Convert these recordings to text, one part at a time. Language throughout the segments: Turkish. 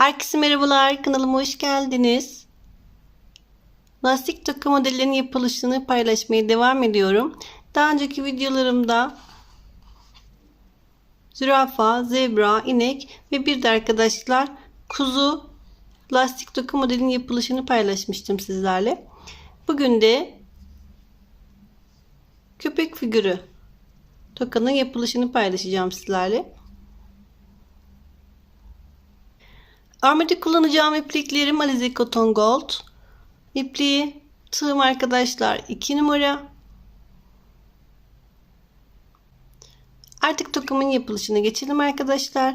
Herkese merhabalar, kanalıma hoş geldiniz. Lastik takı modellerinin yapılışını paylaşmaya devam ediyorum. Daha önceki videolarımda zürafa, zebra, inek ve bir de arkadaşlar kuzu lastik takı modelinin yapılışını paylaşmıştım sizlerle. Bugün de köpek figürü tokanın yapılışını paylaşacağım sizlerle. Armada kullanacağım ipliklerim Alize Cotton Gold. İpliği tığım arkadaşlar 2 numara. Artık tokamın yapılışına geçelim arkadaşlar.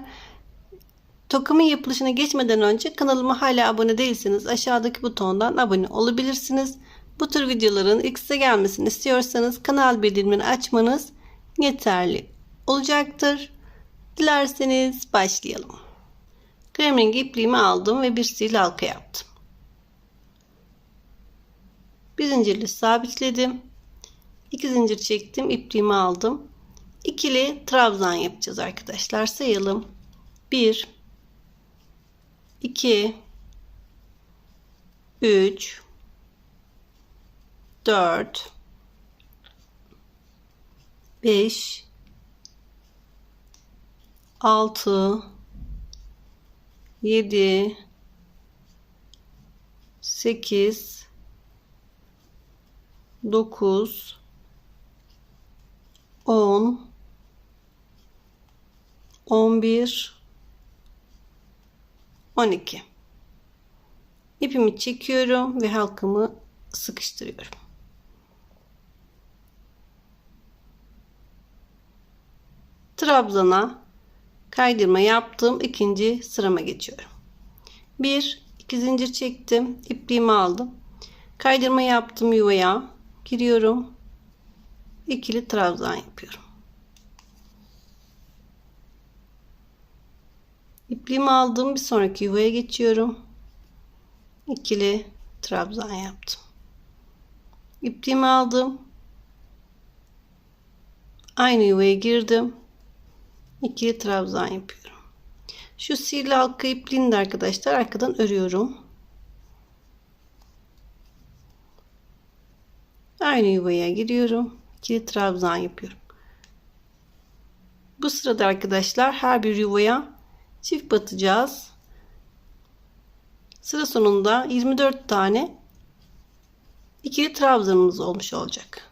Tokamın yapılışına geçmeden önce kanalıma hala abone değilseniz aşağıdaki butondan abone olabilirsiniz. Bu tür videoların ilk size gelmesini istiyorsanız kanal bildirimini açmanız yeterli olacaktır. Dilerseniz başlayalım. Krem rengi ipliğimi aldım ve bir sil halka yaptım. Bir zincirle sabitledim. İki zincir çektim. ipliğimi aldım. İkili trabzan yapacağız arkadaşlar. Sayalım. 1 2 3 4 5 6 7 8 9 10 11 12 ipimi çekiyorum ve halkamı sıkıştırıyorum. Trabzana kaydırma yaptım. ikinci sırama geçiyorum. Bir, iki zincir çektim. ipliğimi aldım. Kaydırma yaptım yuvaya. Giriyorum. ikili trabzan yapıyorum. İpliğimi aldım. Bir sonraki yuvaya geçiyorum. ikili trabzan yaptım. İpliğimi aldım. Aynı yuvaya girdim ikili trabzan yapıyorum. Şu sihirli halka ipliğini de arkadaşlar arkadan örüyorum. Aynı yuvaya giriyorum. İkili trabzan yapıyorum. Bu sırada arkadaşlar her bir yuvaya çift batacağız. Sıra sonunda 24 tane ikili trabzanımız olmuş olacak.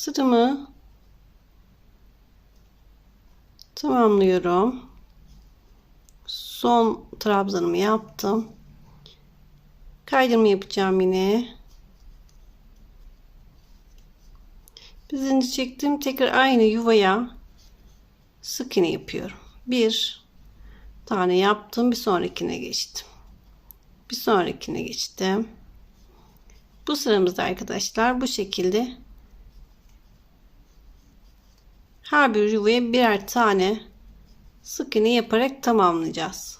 Sıramı tamamlıyorum. Son trabzanımı yaptım. Kaydırma yapacağım yine. Bir zincir çektim. Tekrar aynı yuvaya sık iğne yapıyorum. Bir tane yaptım. Bir sonrakine geçtim. Bir sonrakine geçtim. Bu sıramızda arkadaşlar bu şekilde her bir yuvaya birer tane sık iğne yaparak tamamlayacağız.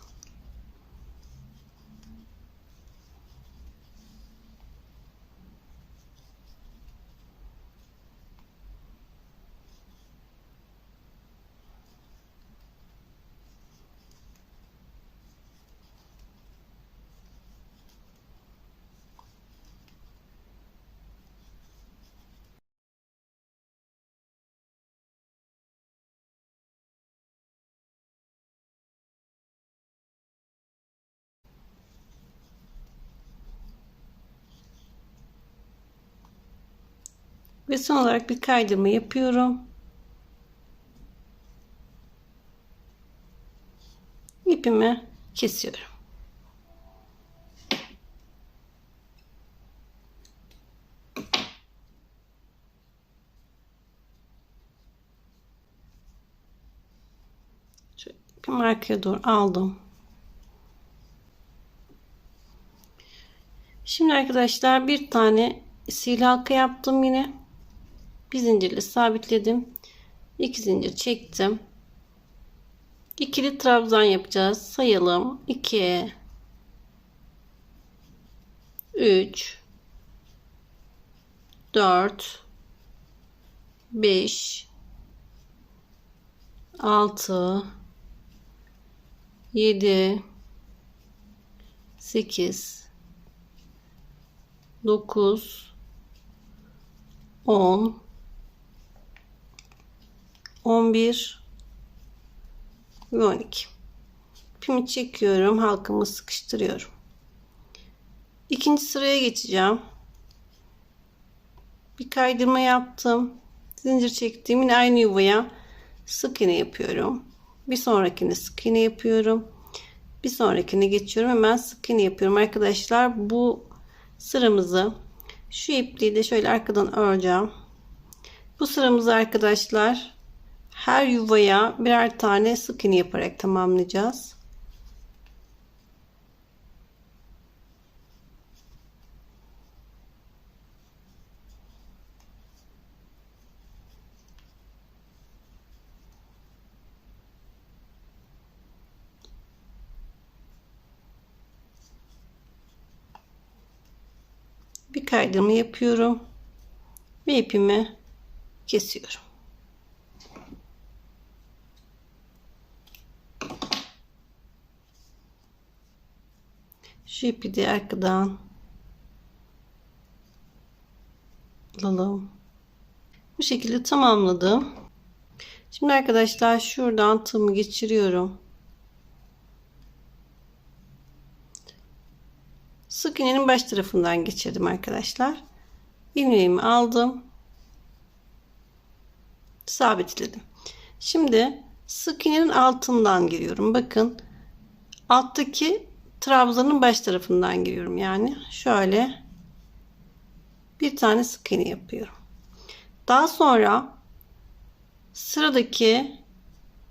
Ve son olarak bir kaydırma yapıyorum. İpimi kesiyorum. Şöyle arkaya doğru aldım. Şimdi arkadaşlar bir tane sihirli halka yaptım yine. Bir zincirle sabitledim. İki zincir çektim. İkili trabzan yapacağız. Sayalım. 2 3 4 5 6 7 8 9 10 11 ve 12 ipimi çekiyorum halkamı sıkıştırıyorum. İkinci sıraya geçeceğim. Bir kaydırma yaptım. Zincir çektiğim yine aynı yuvaya sık iğne yapıyorum. Bir sonrakini sık iğne yapıyorum. Bir sonrakine geçiyorum hemen sık iğne yapıyorum. Arkadaşlar bu sıramızı şu ipliği de şöyle arkadan öreceğim. Bu sıramızı arkadaşlar her yuvaya birer tane sık iğne yaparak tamamlayacağız bir kaydırma yapıyorum ve ipimi kesiyorum. Şu ipi de arkadan alalım. Bu şekilde tamamladım. Şimdi arkadaşlar şuradan tığımı geçiriyorum. Sık iğnenin baş tarafından geçirdim arkadaşlar. İlmeğimi aldım. Sabitledim. Şimdi sık iğnenin altından giriyorum. Bakın alttaki trabzanın baş tarafından giriyorum. Yani şöyle bir tane sık iğne yapıyorum. Daha sonra sıradaki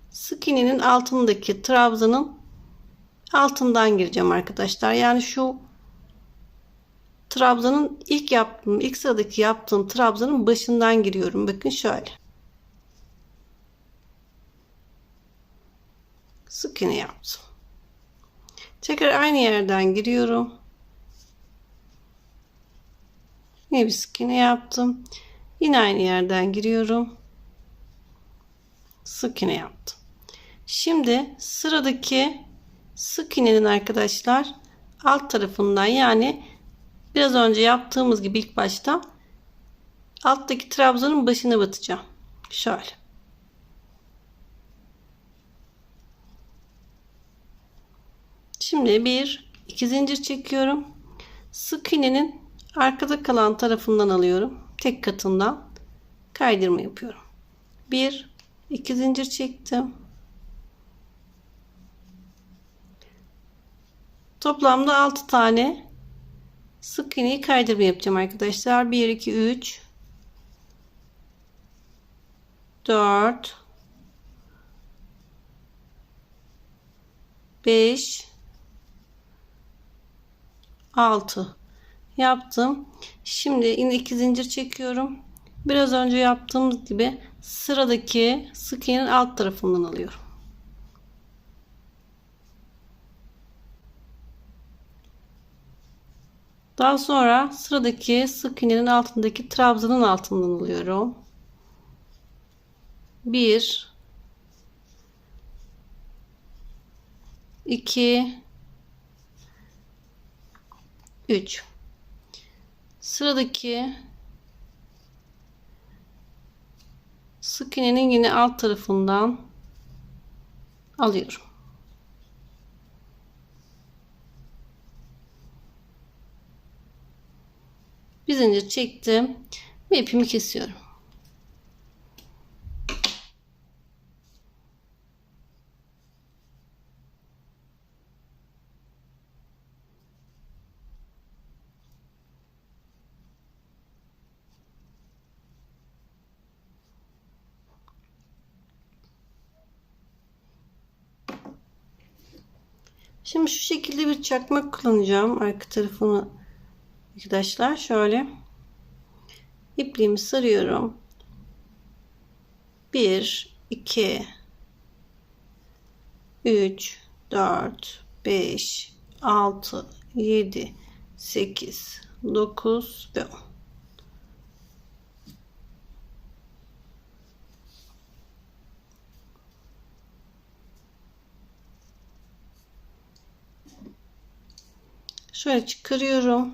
sık iğnenin altındaki trabzanın altından gireceğim arkadaşlar. Yani şu trabzanın ilk yaptığım ilk sıradaki yaptığım trabzanın başından giriyorum. Bakın şöyle. Sık iğne yaptım. Tekrar aynı yerden giriyorum. Yine bir sık iğne yaptım. Yine aynı yerden giriyorum. Sık iğne yaptım. Şimdi sıradaki sık iğnenin arkadaşlar alt tarafından yani Biraz önce yaptığımız gibi ilk başta alttaki trabzanın başına batacağım. Şöyle. Şimdi bir iki zincir çekiyorum. Sık iğnenin arkada kalan tarafından alıyorum. Tek katından kaydırma yapıyorum. Bir iki zincir çektim. Toplamda 6 tane sık iğneyi kaydırma yapacağım arkadaşlar 1 2 3 4 5 6 yaptım. Şimdi yine iki zincir çekiyorum. Biraz önce yaptığımız gibi sıradaki sık iğnenin alt tarafından alıyorum. Daha sonra sıradaki sık iğnenin altındaki trabzanın altından alıyorum. 1 2 3 Sıradaki sık iğnenin yine alt tarafından alıyorum. bir zincir çektim ve ipimi kesiyorum. Şu şekilde bir çakmak kullanacağım. Arka tarafını arkadaşlar şöyle ipliğimi sarıyorum. 1 2 3 4 5 6 7 8 9 ve 10 Şöyle çıkarıyorum.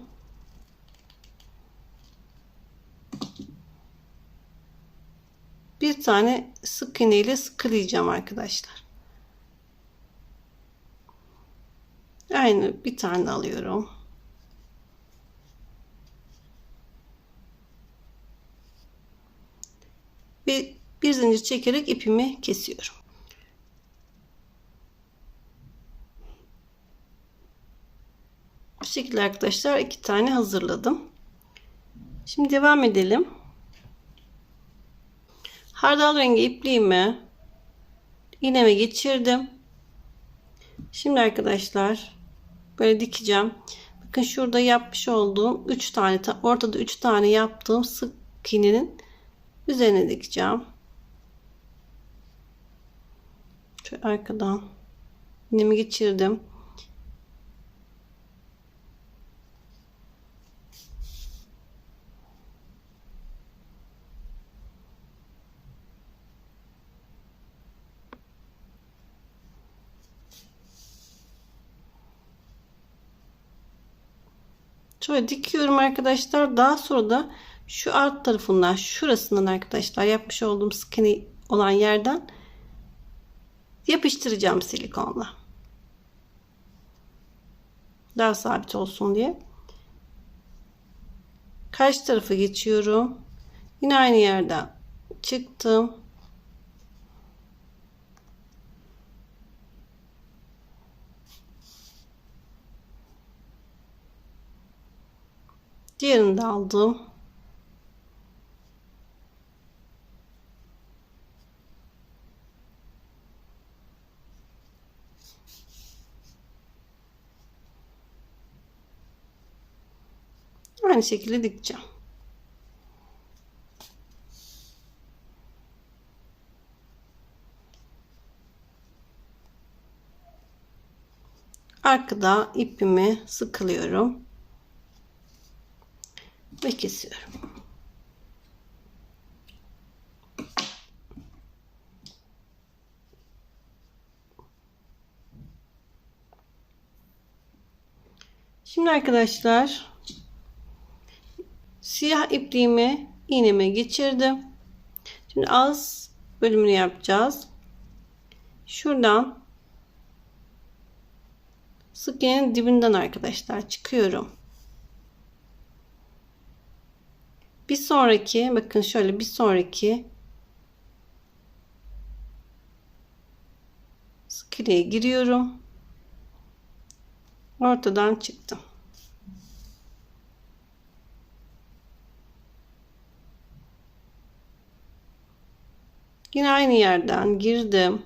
Bir tane sık iğne ile sıkılayacağım arkadaşlar. Aynı bir tane alıyorum. Ve bir zincir çekerek ipimi kesiyorum. Şekilde arkadaşlar iki tane hazırladım. Şimdi devam edelim. Hardal rengi ipliğimi iğneme geçirdim. Şimdi arkadaşlar böyle dikeceğim. Bakın şurada yapmış olduğum 3 tane ortada 3 tane yaptığım sık iğnenin üzerine dikeceğim. Şöyle arkadan iğnemi geçirdim. Şöyle dikiyorum arkadaşlar. Daha sonra da şu alt tarafından şurasından arkadaşlar yapmış olduğum skinny olan yerden yapıştıracağım silikonla. Daha sabit olsun diye. Karşı tarafa geçiyorum. Yine aynı yerden çıktım. Diğerini de aldım. Aynı şekilde dikeceğim. Arkada ipimi sıkılıyorum ve kesiyorum. Şimdi arkadaşlar siyah ipliğimi iğneme geçirdim. Şimdi ağız bölümünü yapacağız. Şuradan sık iğnenin dibinden arkadaşlar çıkıyorum. Bir sonraki bakın şöyle bir sonraki sık iğneye giriyorum. Ortadan çıktım. Yine aynı yerden girdim.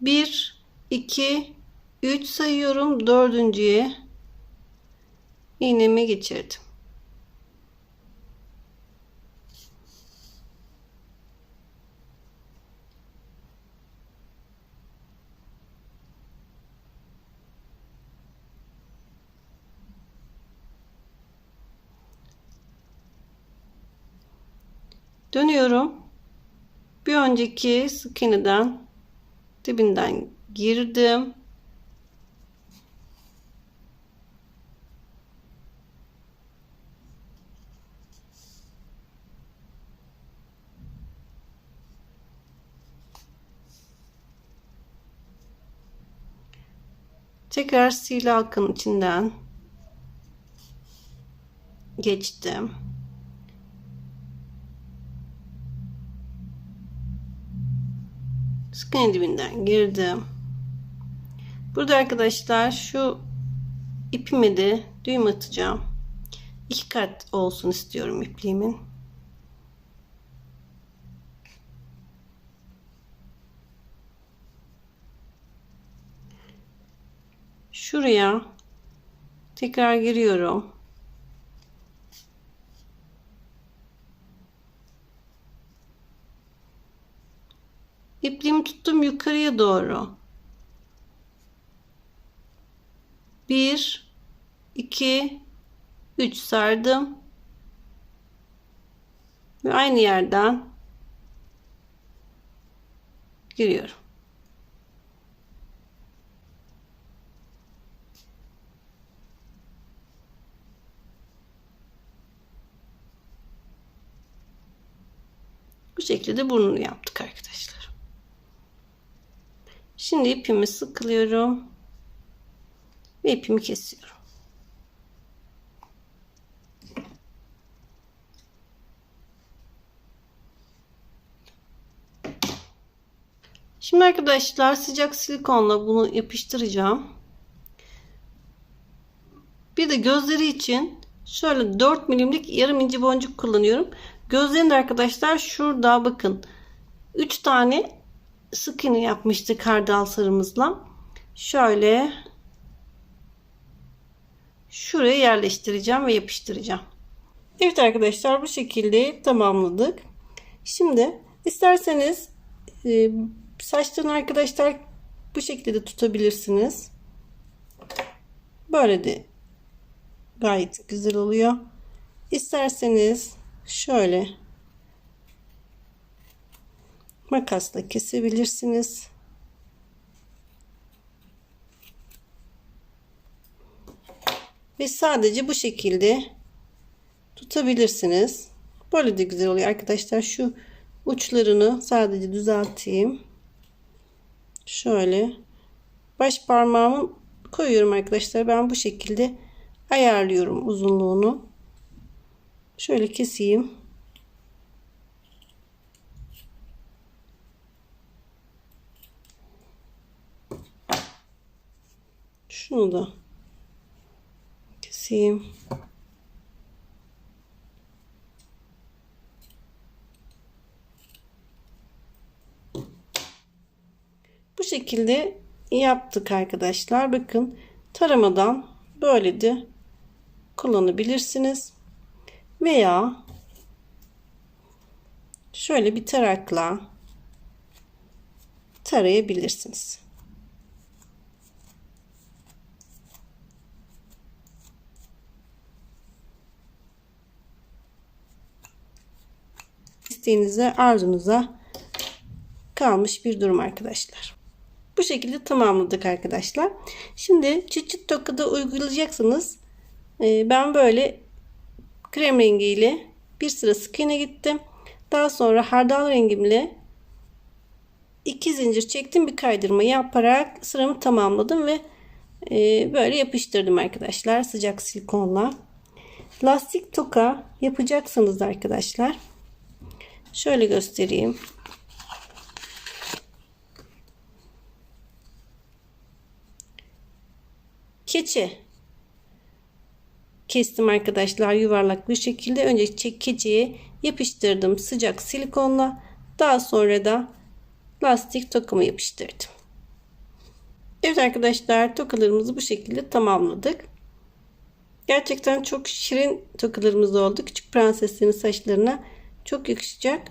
1 2 3 sayıyorum. Dördüncüye iğnemi geçirdim. Dönüyorum. Bir önceki sık iğneden dibinden girdim. Tekrar sil halkın içinden geçtim. Sık dibinden girdim. Burada arkadaşlar şu ipimi de düğüm atacağım. İki kat olsun istiyorum ipliğimin. şuraya tekrar giriyorum. İpliğimi tuttum yukarıya doğru. 1 2 3 sardım. Ve aynı yerden giriyorum. Bu şekilde burnunu yaptık arkadaşlar. Şimdi ipimi sıkılıyorum ve ipimi kesiyorum. Şimdi arkadaşlar sıcak silikonla bunu yapıştıracağım. Bir de gözleri için şöyle 4 milimlik yarım inci boncuk kullanıyorum. Gözlerini de arkadaşlar şurada bakın. 3 tane sık yapmıştık hardal sarımızla. Şöyle şuraya yerleştireceğim ve yapıştıracağım. Evet arkadaşlar bu şekilde tamamladık. Şimdi isterseniz e, saçlarını arkadaşlar bu şekilde de tutabilirsiniz. Böyle de gayet güzel oluyor. İsterseniz şöyle makasla kesebilirsiniz. Ve sadece bu şekilde tutabilirsiniz. Böyle de güzel oluyor arkadaşlar. Şu uçlarını sadece düzelteyim. Şöyle baş parmağımı koyuyorum arkadaşlar. Ben bu şekilde ayarlıyorum uzunluğunu. Şöyle keseyim. Şunu da keseyim. Bu şekilde yaptık arkadaşlar. Bakın taramadan böyle de kullanabilirsiniz. Veya şöyle bir tarakla tarayabilirsiniz. İsteğinize, arzunuza kalmış bir durum arkadaşlar. Bu şekilde tamamladık arkadaşlar. Şimdi çıt çıt tokada uygulayacaksınız. Ee, ben böyle krem rengiyle bir sıra sık gittim. Daha sonra hardal rengimle iki zincir çektim bir kaydırma yaparak sıramı tamamladım ve e, böyle yapıştırdım arkadaşlar sıcak silikonla. Lastik toka yapacaksınız arkadaşlar. Şöyle göstereyim. Keçi. Kestim arkadaşlar yuvarlak bir şekilde. Önce keçiye yapıştırdım sıcak silikonla. Daha sonra da lastik tokamı yapıştırdım. Evet arkadaşlar tokalarımızı bu şekilde tamamladık. Gerçekten çok şirin tokalarımız oldu. Küçük prenseslerin saçlarına çok yakışacak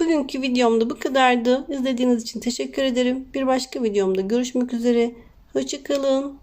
Bugünkü videomda bu kadardı. İzlediğiniz için teşekkür ederim. Bir başka videomda görüşmek üzere. Hoşçakalın.